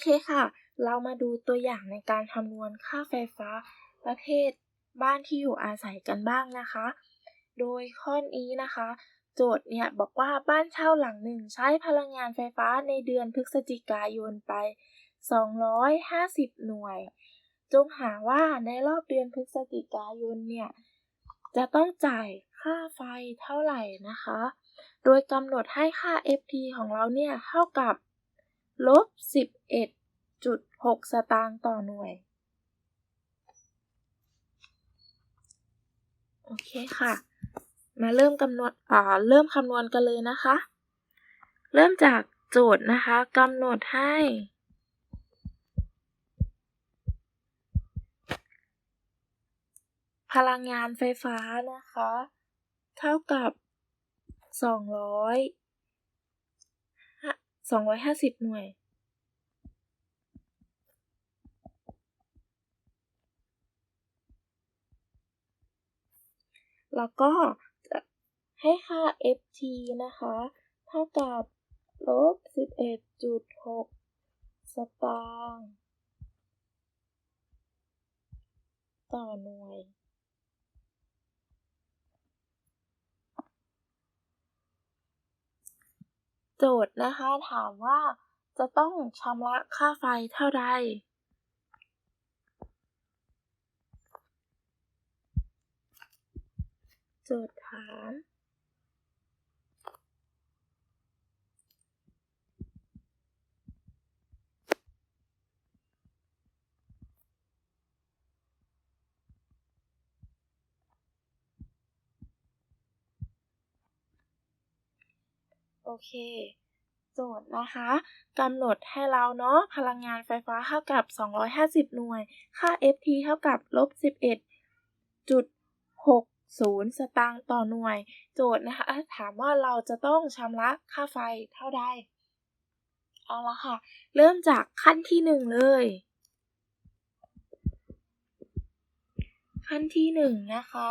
เคค่ะ เรามาดูตัวอย่างในการคำนวณค่าไฟฟ้า ประเภทบ้านที่อยู่อาศัยกันบ้างนะคะ โดยข้อนี้นะคะ โจทย์เนี่ยบอกว่าบ้านเช่าหลังหนึ่งใช้พลังงานไฟฟ้าในเดือนพฤศจิกายนไป 250 หน่วย จงหาว่าในรอบเดือนพฤศจิกายนเนี่ย จะต้องจ่ายค่าไฟเท่าไหร่นะคะ โดยกำหนดให้ค่า FT ของเราเนี่ยเท่ากับ ลบ 11.6 สตางค์ต่อหน่วย โอเคค่ะ มาเริ่มกำนดอ่าเริ่มคำนวณกันเลยนะคะ เริ่มจากโจทย์นะคะกำหนดให้พลังงานไฟฟ้านะคะ เท่ากับ 200 250 หน่วย แล้วก็จะให้ค่า ft นะคะ เท่ากับลบ 11.6 สตางค์ต่อหน่วย โจทย์นะคะถามว่าจะต้องชำระค่าไฟเท่าใด โจทย์ถาม โอเค โจทย์นะคะกำหนดให้เราเนาะพลังงานไฟฟ้าเท่ากับ 250 หน่วย ค่า FT เท่ากับลบ11.60 สตางค์ต่อหน่วย โจทย์นะคะ ถามว่าเราจะต้องชำระค่าไฟเท่าใดเอาละค่ะ เริ่มจากขั้นที่หนึ่งเลย ขั้นที่หนึ่งนะคะ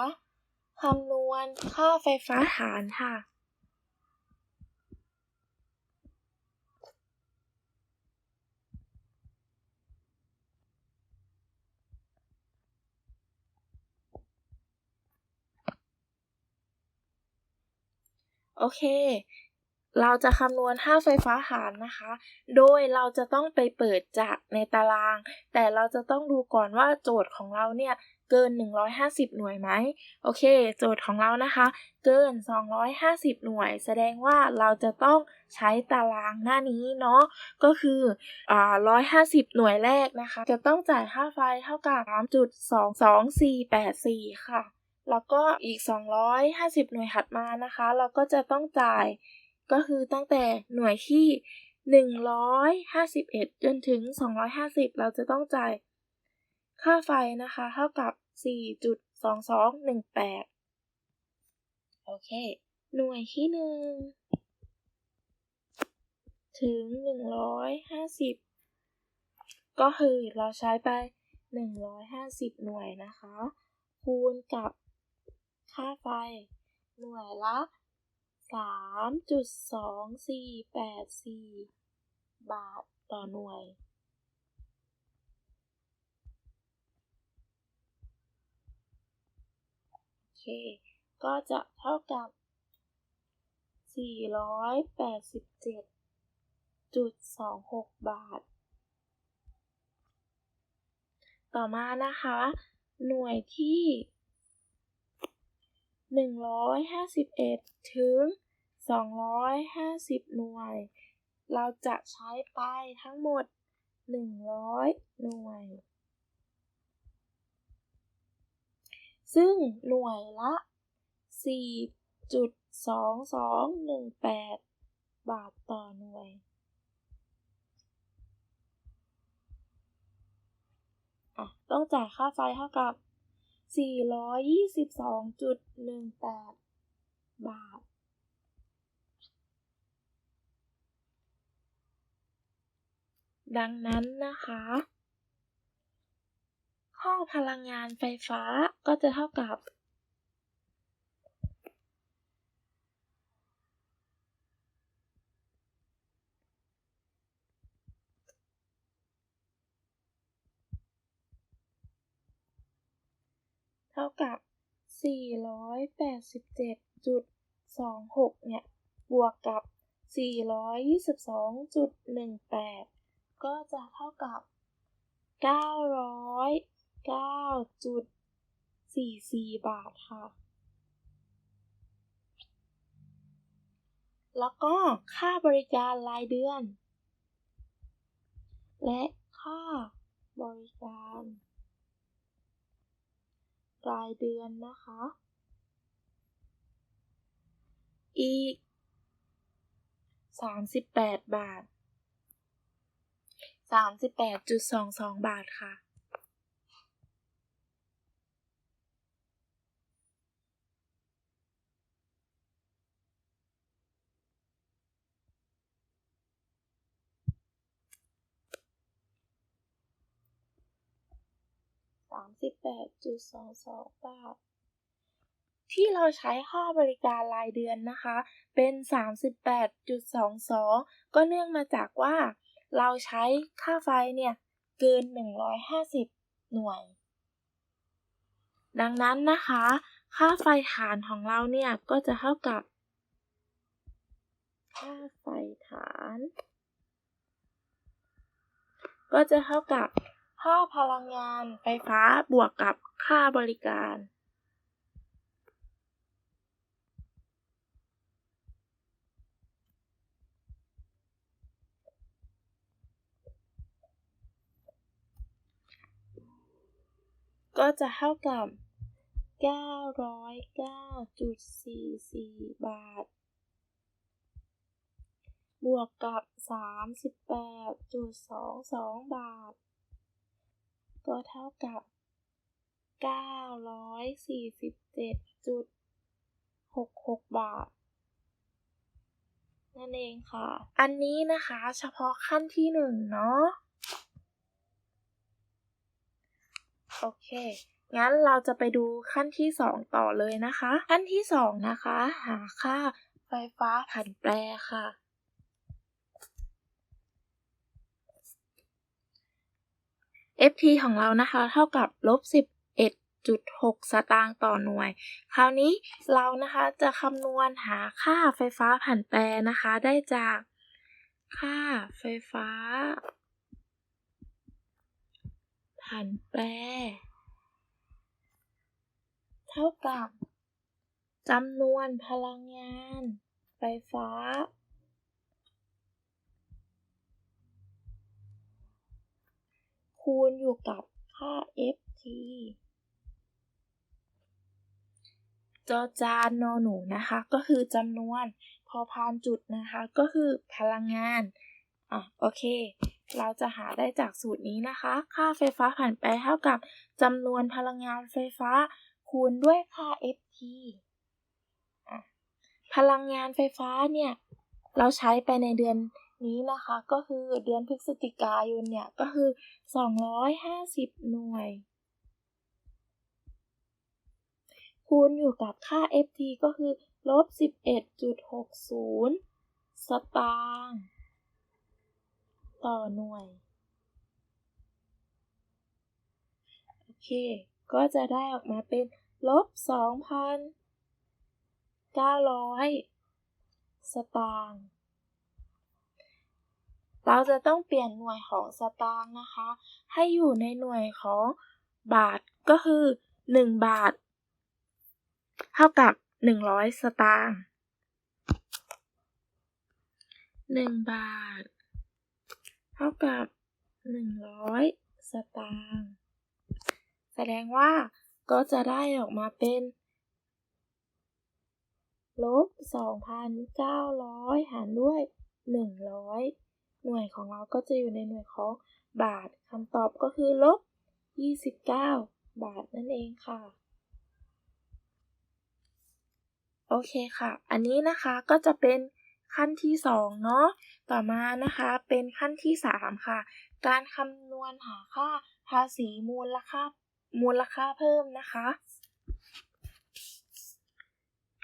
คำนวณค่าไฟฟ้าฐานค่ะ โอเค เราจะคำนวณค่าไฟฟ้าฐานนะคะ โดยเราจะต้องไปเปิดจากในตาราง แต่เราจะต้องดูก่อนว่าโจทย์ของเราเนี่ยเกิน 150 หน่วยไหม โอเค โจทย์ของเรานะคะ เกิน 250 หน่วย แสดงว่าเราจะต้องใช้ตารางหน้านี้เนาะ ก็คืออ่า150 หน่วยแรกนะคะ จะต้องจ่ายค่าไฟเท่ากับ 3.22484 ค่ะ แล้วก็อีก 250 หน่วยถัดมานะคะ เราก็จะต้องจ่ายก็คือตั้งแต่หน่วยที่ 151 จนถึง 250 เราจะต้องจ่ายค่าไฟนะคะ เท่ากับ 4.2218 โอเค หน่วยที่ 1 ถึง 150 ก็คือเราใช้ไป 150 หน่วยนะคะ คูณกับ ค่าไฟ หน่วยละ 3.2484 บาทต่อหน่วย โอเค ก็จะเท่ากับ 487.26 บาท ต่อมานะคะ หน่วยที่ 151 ถึง 250 หน่วย เราจะใช้ไปทั้งหมด 100 หน่วย ซึ่งหน่วยละ 4.2218 บาทต่อหน่วยอะต้องจ่ายค่าไฟเท่ากับ 422.18 บาท ดังนั้นนะคะ ข้อพลังงานไฟฟ้าก็จะเท่ากับ เท่ากับ 487.26 เนี่ย บวกกับ 422.18 ก็จะเท่ากับ 909.44 บาทค่ะ แล้วก็ค่าบริการรายเดือน และค่าบริการ รายเดือนนะคะ อีก 38 บาท 38.22 บาทค่ะ 38.22 บาท ที่เราใช้ค่าบริการรายเดือนนะคะ เป็น 38.22 ก็เนื่องมาจากว่า เราใช้ค่าไฟเนี่ย เกิน 150 หน่วย ดังนั้นนะคะ ค่าไฟฐานของเราเนี่ย ก็จะเท่ากับ ค่าไฟฐาน ก็จะเท่ากับ ค่าพลังงานไฟฟ้าบวกกับค่าบริการ ก็จะเท่ากับ 909.44 บาท บวกกับ 38.22 บาท ก็เท่ากับ 947.66 บาท นั่นเองค่ะ อันนี้นะคะเฉพาะขั้นที่หนึ่งเนาะ โอเคงั้นเราจะไปดูขั้นที่สองต่อเลยนะคะ ขั้นที่สองนะคะ หาค่าไฟฟ้าผันแปรค่ะ FT ของเรานะคะ เท่ากับลบ11.6 สตางค์ต่อหน่วย คราวนี้เรานะคะจะคำนวณหาค่าไฟฟ้าผันแปรนะคะ ได้จากค่าไฟฟ้าผันแปร เท่ากับจำนวนพลังงานไฟฟ้า คูณอยู่กับค่า FT จอจานนอหนูนะคะ ก็คือจำนวนพอพานจุดนะคะ ก็คือพลังงานอะโอเค เราจะหาได้จากสูตรนี้นะคะ ค่าไฟฟ้าผ่านไปเท่ากับจำนวนพลังงานไฟฟ้า คูณด้วยค่า FT พลังงานไฟฟ้าเนี่ย เราใช้ไปในเดือน นี้นะคะก็คือเดือนพฤศจิกายนเนี่ยก็คือ 250 หน่วย คูณอยู่กับค่า FT ก็คือลบ 11.60 สตางค์ต่อหน่วย โอเค ก็จะได้ออกมาเป็นลบ 2,900 สตางค์ เราจะต้องเปลี่ยนหน่วยของสตางค์นะคะ ให้อยู่ในหน่วยของบาทก็คือ 1 บาท เท่ากับ 100 สตางค์1บาท เท่ากับ 100 สตางค์แสดงว่าก็จะได้ออกมาเป็นลบ 2,900 หารด้วย 100 หน่วยของเราก็จะอยู่ในหน่วยของบาทคำตอบก็คือลบ 29 บาทนั่นเองค่ะ โอเคค่ะ อันนี้นะคะก็จะเป็นขั้นที่ 2 เนาะ ต่อมานะคะเป็นขั้นที่ 3 ค่ะ การคำนวณหาค่าภาษีมูลค่ามูลค่าเพิ่มนะคะ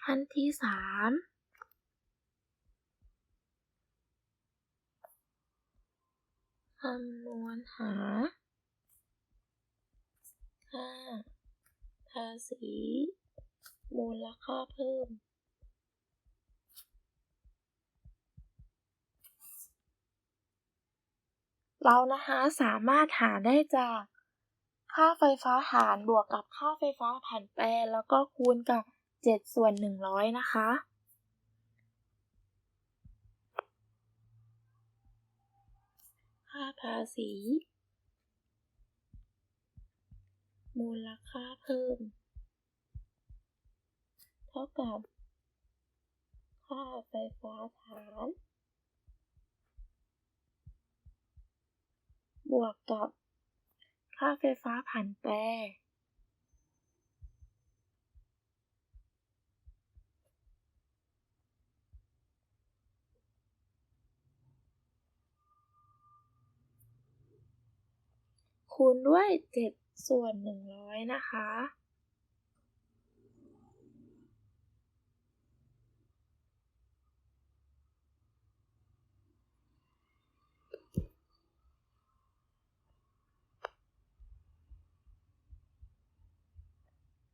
ขั้นที่ 3 คำนวณหาค่าภาษีมูลค่าเพิ่ม เรานะคะสามารถหาได้จาก ค่าไฟฟ้าฐานบวกกับค่าไฟฟ้าผันแปรแล้วก็คูณกับ 7 ส่วน 100 นะคะาภาษี มูลค่าเพิ่ม เท่ากับ ค่าไฟฟ้าฐาน บวกกับ ค่าไฟฟ้าผันแปร คูณด้วย 7 ส่วน 100 นะคะ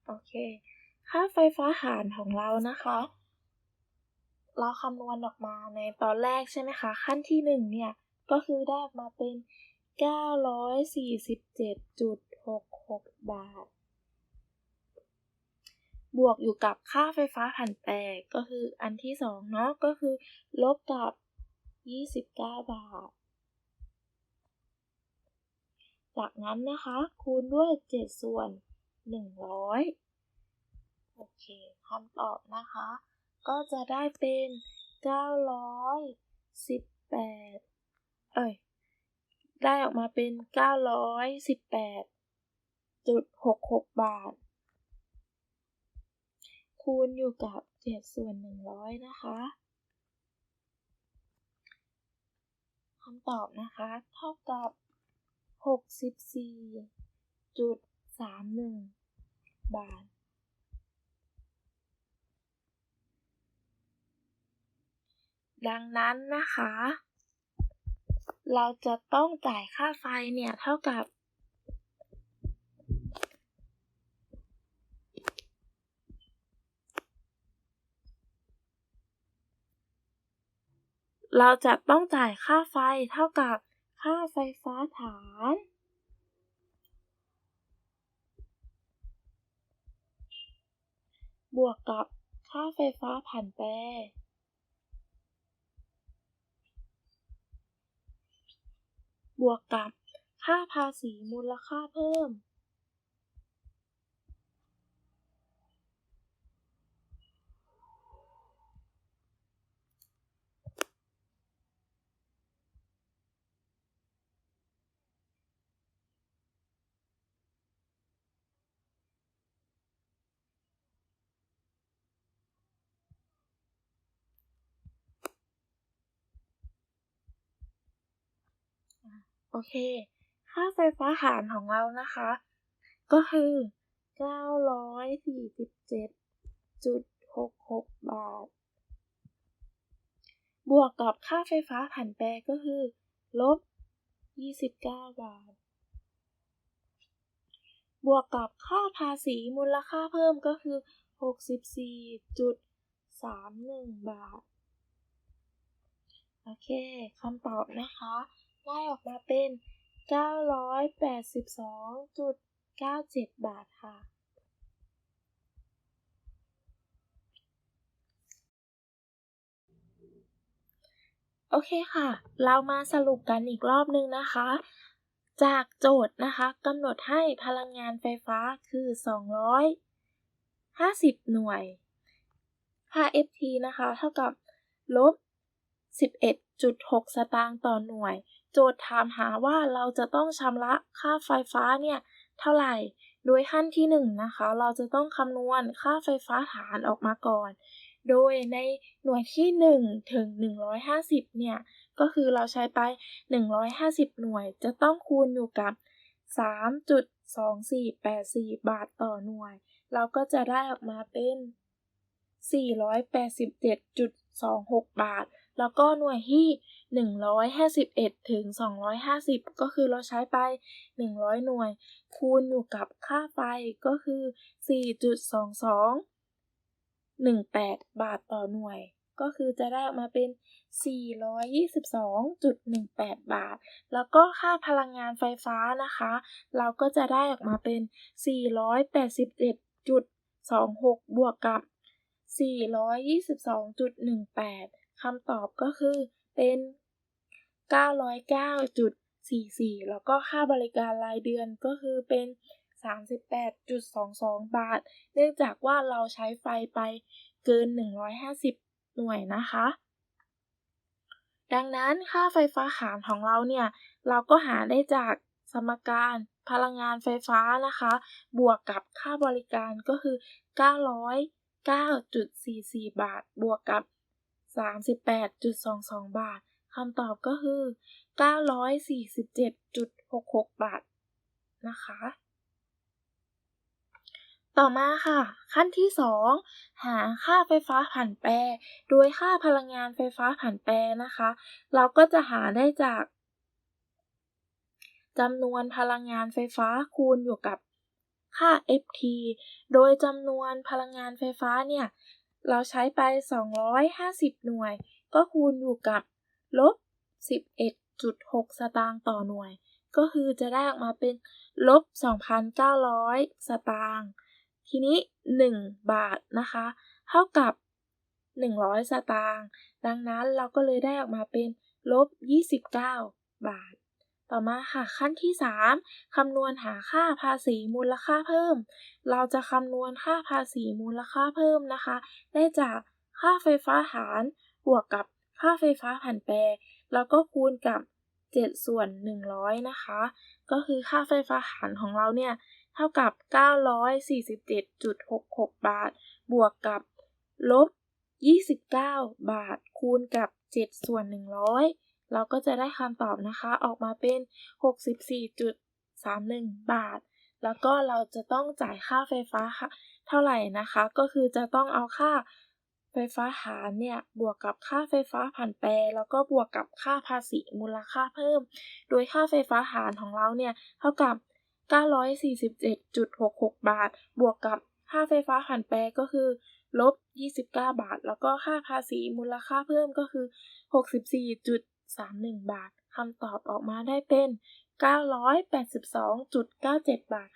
โอเค ค่าไฟฟ้าหารของเรานะคะเราคำนวณออกมาในตอนแรกใช่ไหมคะ ขั้นที่หนึ่งเนี่ย ก็คือได้ออกมาเป็น 947.66 บาท บวกอยู่กับค่าไฟฟ้าผันแปรก็คืออันที่สองเนาะก็คือ ลบกับ 29 บาท จากนั้นนะคะ คูณด้วย 7 ส่วน 100 โอเคคำตอบนะคะ ก็จะได้เป็น 918 เอ้ย ได้ออกมาเป็น 918.66 บาท คูณอยู่กับ 7 ส่วน 100 นะคะคำตอบนะคะ เท่ากับ 64.31 บาท ดังนั้นนะคะ เราจะต้องจ่ายค่าไฟเนี่ย เท่ากับ เราจะต้องจ่ายค่าไฟเท่ากับค่าไฟฟ้าฐานบวกกับค่าไฟฟ้าผันแปร บวกกับค่าภาษีมูลค่าเพิ่ม โอเค ค่าไฟฟ้าหารของเรานะคะ ก็คือ 947.66 บาท บวกกับค่าไฟฟ้าผันแปรก็คือ ลบ 29 บาท บวกกับค่าภาษีมูลค่าเพิ่มก็คือ 64.31 บาท โอเคคำตอบนะคะ ได้ออกมาเป็น 982.97 บาทค่ะ โอเคค่ะ เรามาสรุปกันอีกรอบนึงนะคะ จากโจทย์นะคะกำหนดให้พลังงานไฟฟ้าคือ 250 หน่วย ค่า FT นะคะ เท่ากับลบ11.6 สตางค์ต่อหน่วย โจทย์ถามหาว่าเราจะต้องชำระค่าไฟฟ้าเนี่ยเท่าไหร่ โดยขั้นที่1นะคะ เราจะต้องคำนวณค่าไฟฟ้าฐานออกมาก่อน โดยในหน่วยที่ 1 ถึง 150 เนี่ย ก็คือเราใช้ไป 150 หน่วยจะต้องคูณอยู่กับ 3.2484 บาทต่อหน่วย เราก็จะได้ออกมาเป็น 487.26 บาท แล้วก็หน่วยที่ 151 ถึง 250 ก็คือเราใช้ไป 100 หน่วย คูณอยู่กับค่าไฟก็คือ 4.2218 บาทต่อหน่วย ก็คือจะได้ออกมาเป็น 422.18 บาท แล้วก็ค่าพลังงานไฟฟ้านะคะ เราก็จะได้ออกมาเป็น 487.26 บวกกับ 422.18คำตอบก็คือ เป็น 909.44 แล้วก็ค่าบริการรายเดือนก็คือเป็น 38.22 บาท เนื่องจากว่าเราใช้ไฟไปเกิน 150 หน่วยนะคะ ดังนั้นค่าไฟฟ้าหารของเราเนี่ย เราก็หาได้จากสมการพลังงานไฟฟ้านะคะ บวกกับค่าบริการก็คือ 909.44 บาท บวกกับ 38.22 บาท คำตอบก็คือ 947.66 บาทนะคะ ต่อมาค่ะ ขั้นที่ 2 หาค่าไฟฟ้าผันแปร โดยค่าพลังงานไฟฟ้าผันแปรนะคะ เราก็จะหาได้จากจำนวนพลังงานไฟฟ้าคูณอยู่กับค่า FT โดยจำนวนพลังงานไฟฟ้าเนี่ย เราใช้ไป 250 หน่วย ก็คูณอยู่กับลบ 11.6 สตางค์ต่อหน่วย ก็คือจะได้ออกมาเป็นลบ 2,900 สตางค์ทีนี้ 1 บาทนะคะ เท่ากับ 100 สตางค์ดังนั้นเราก็เลยได้ออกมาเป็นลบ 29 บาท ต่อมาค่ะขั้นที่ 3คำนวณหาค่าภาษีมูลค่าเพิ่ม เราจะคำนวณค่าภาษีมูลค่าเพิ่มนะคะ ได้จากค่าไฟฟ้าหารบวกกับค่าไฟฟ้าผันแปร แล้วก็คูณกับ 7 ส่วน 100 นะคะ ก็คือค่าไฟฟ้าหารของเราเนี่ย เท่ากับ 947.66 บาท บวกกับลบ 29 บาท คูณกับ 7 ส่วน 100 เราก็จะได้คำตอบนะคะออกมาเป็น 64.31 บาท แล้วก็เราจะต้องจ่ายค่าไฟฟ้าเท่าไหร่นะคะ ก็คือจะต้องเอาค่าไฟฟ้าหารเนี่ยบวกกับค่าไฟฟ้าผันแปร แล้วก็บวกกับค่าภาษีมูลค่าเพิ่ม โดยค่าไฟฟ้าหารของเราเนี่ยเท่ากับ 947.66 บาท บวกกับค่าไฟฟ้าผันแปรก็คือ ลบ 29 บาท แล้วก็ค่าภาษีมูลค่าเพิ่มก็คือ 31 บาท คำตอบออกมาได้เป็น 982.97 บาท